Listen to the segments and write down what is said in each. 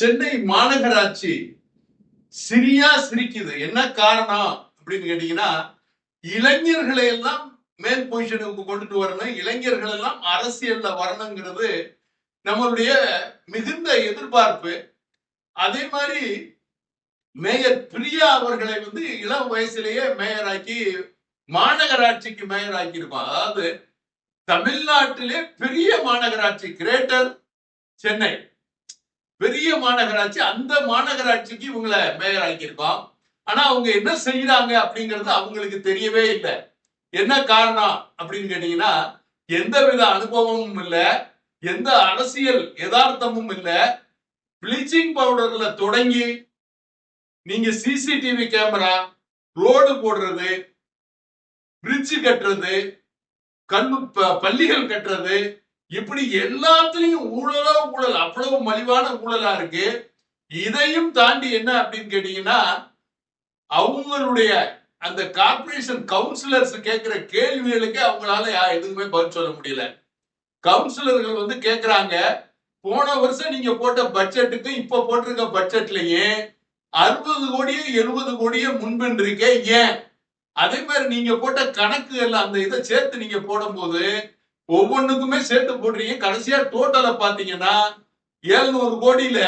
சென்னை மாநகராட்சி சிரியா சிரிக்குது. என்ன காரணம் அப்படின்னு கேட்டீங்கன்னா இளைஞர்களை எல்லாம் மேல் பொசிஷனுக்கு கொண்டுட்டு வரணும். இளைஞர்கள் எல்லாம் அரசியல்ல வரணுங்கிறது நம்மளுடைய மிகுந்த எதிர்பார்ப்பு. அதே மாதிரி மேயர் பிரியா அவர்களை வந்து இளம் வயசுலேயே மேயராக்கி மாநகராட்சிக்கு மேயர் ஆக்கியிருக்கோம் அதாவது தமிழ்நாட்டிலே பெரிய மாநகராட்சி கிரேட்டர் சென்னை. பெரிய மாநகராட்சி அந்த மாநகராட்சிக்கு இவங்களை மேயர் ஆக்கியிருக்கோம் ஆனா அவங்க என்ன செய்யறாங்க அப்படிங்கிறது அவங்களுக்கு தெரியவே இல்லை. என்ன காரணம் அப்படின்னு கேட்டீங்கன்னா எந்தவித அனுபவமும் இல்லை எந்த அரசியல் யதார்த்தமும் இல்லை. ப்ளீச்சிங் பவுடர்ல தொடங்கி நீங்க சிசிடிவி கேமரா ரோடு போடுறது பிரிட்ஜ் கட்டுறது கண்ணு ப- பள்ளிகள் கட்டுறது இப்படி எல்லாத்துலயும் ஊழலோ ஊழல் அவ்வளவு மலிவான ஊழலா இருக்கு? இதையும் தாண்டி என்ன அப்படின்னு கேட்டீங்கன்னா அவங்களுடைய அந்த கார்பரேஷன் கவுன்சிலர்ஸ் கேட்கிற கேள்விகளுக்கு அவங்களால எதுவுமே பதில் சொல்ல முடியல. கவுன்சிலர்கள் வந்து கேட்கிறாங்க போன வருஷம் நீங்க போட்ட பட்ஜெட்டுக்கு இப்ப போட்டிருக்க பட்ஜெட்லயே அறுபது கோடியே எழுபது கோடியே முன்பின்றிருக்கே ஏன்? அதே மாதிரி நீங்க போட்ட கணக்குகள் அந்த இதை சேர்த்து நீங்க போடும்போது ஒவ்வொன்றுக்குமே சேர்த்து போடுறீங்க. கடைசியா டோட்டலை பாத்தீங்கன்னா எழுநூறு கோடியில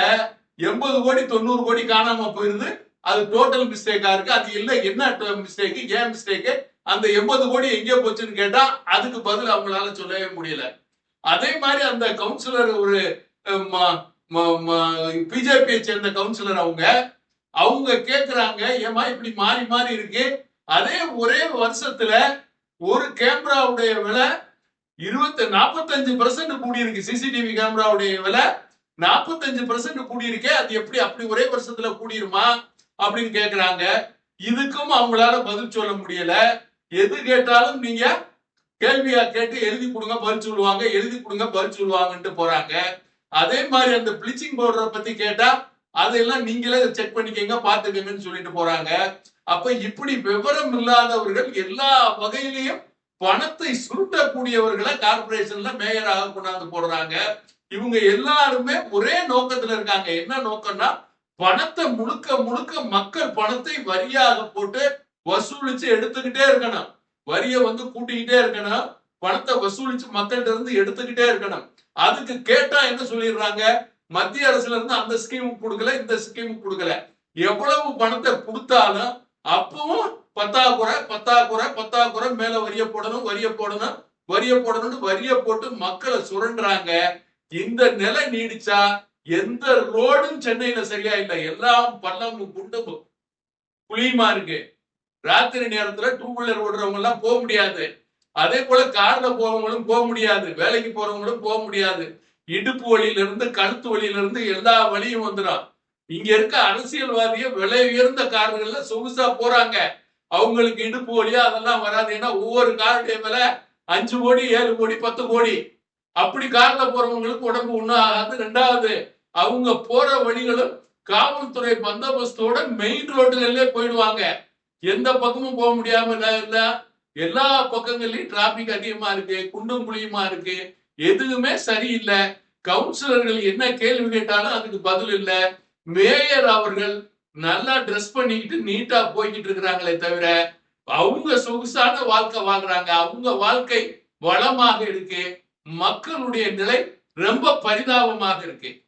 எண்பது கோடி தொண்ணூறு கோடி காணாம போயிருது. அது டோட்டல் மிஸ்டேக்கா இருக்கு. அது இல்ல என்ன மிஸ்டேக் ஏன் மிஸ்டேக் அந்த எண்பது கோடி எங்கே போச்சுன்னு கேட்டா அதுக்கு பதில் அவங்களால சொல்லவே முடியல. அதே மாதிரி அந்த கவுன்சிலர் ஒரு பிஜேபியை சேர்ந்த கவுன்சிலர் அவங்க அவங்க கேக்குறாங்க ஏமா இப்படி மாறி மாறி இருக்கு? அதே ஒரே வருஷத்துல ஒரு கேமராவுடைய விலை இருபத்தி நாற்பத்தஞ்சு பர்சன்ட் கூடி இருக்கு சிசிடிவி கேமராவுடைய விலை நாற்பத்தஞ்சு பர்சன்ட் கூடி இருக்கே அது எப்படி அப்படி ஒரே வருஷத்துல கூடிருமா அப்படின்னு கேக்குறாங்க. இதுக்கும் அவங்களால பதில் சொல்ல முடியல. எது கேட்டாலும் நீங்க கேள்வியா கேட்டு எழுதி கொடுங்க பதில் சொல்லுவாங்க. எழுதி கொடுங்க பதில் சொல்லுவாங்கன்ட்டு போறாங்க. அதே மாதிரி அந்த ப்ளீச்சிங் பவுடரை பத்தி கேட்டா அதெல்லாம் நீங்களே செக் பண்ணிக்கங்க பாத்துக்கங்கன்னு சொல்லிட்டு போறாங்க. அப்ப இப்படி விவரம் இல்லாதவர்கள் எல்லா வகையிலையும் பணத்தை சுருட்டக்கூடியவர்களை கார்பரேஷன்ல மேயராக கொண்டாந்து போடுறாங்க. இவங்க எல்லாருமே ஒரே நோக்கத்துல இருக்காங்க. என்ன நோக்கம்னா பணத்தை முழுக்க முழுக்க மக்கள் பணத்தை வரியாக போட்டு வசூலிச்சு எடுத்துக்கிட்டே இருக்கணும். வரியை வந்து கூட்டிக்கிட்டே இருக்கணும். பணத்தை வசூலிச்சு மக்கள்கிட்ட இருந்து எடுத்துக்கிட்டே இருக்கணும். அதுக்கு கேட்டா என்ன சொல்லிடுறாங்க? மத்திய அரசுல இருந்து அந்த ஸ்கீம் கொடுக்கல இந்த ஸ்கீம் கொடுக்கல. எவ்வளவு பணத்தை கொடுத்தாலும் அப்பவும் பத்தாக்குறை பத்தாக்குறை பத்தாக்குறை மேல வரிய போடணும் வரிய போடணும் வரிய போடணும்னு வரிய போட்டு மக்களை சுரண்டுறாங்க. இந்த நிலை நீடிச்சா எந்த ரோடும் சென்னையில சரியா இல்லை. எல்லாம் பள்ளம் குண்டும் குழியுமா இருக்கு. ராத்திரி நேரத்துல டூ வீலர் ஓடுறவங்க எல்லாம் போக முடியாது. அதே போல கார்ல போறவங்களும் போக முடியாது. வேலைக்கு போறவங்களும் போக முடியாது. இடுப்பு வழியில இருந்து கழுத்து வழியில இருந்து எல்லா வழியும் வந்துடும் இங்க இருக்க அரசியல்வாதிய விலை உயர்ந்த கார்கள்ல சொகுசா போறாங்க. அவங்களுக்கு இடுப்பு வழியா அதெல்லாம் வராது. ஏன்னா ஒவ்வொரு காருடைய மேல அஞ்சு கோடி ஏழு கோடி பத்து கோடி. அப்படி கார்ல போறவங்களுக்கு உடம்பு ஒண்ணு ஆகாது. ரெண்டாவது அவங்க போற வழிகளும் காவல்துறை பந்தோபஸ்தோட மெயின் ரோடுகள்லயே போயிடுவாங்க. எந்த பக்கமும் போக முடியாம இல்ல எல்லா பக்கங்கள்லயும் டிராபிக் அதிகமா இருக்கு குண்டும் குழியுமா இருக்கு. எதுவுமே சரியில்லை. கவுன்சிலர்கள் என்ன கேள்வி கேட்டாலும் அதுக்கு பதில் இல்லை. மேயர் அவர்கள் நல்லா ட்ரெஸ் பண்ணிக்கிட்டு நீட்டா போய்கிட்டு இருக்கிறாங்களே தவிர அவங்க சொகுசான வாழ்க்கை வாழ்றாங்க. அவங்க வாழ்க்கை வளமாக இருக்கு. மக்களுடைய நிலை ரொம்ப பரிதாபமாக இருக்கு.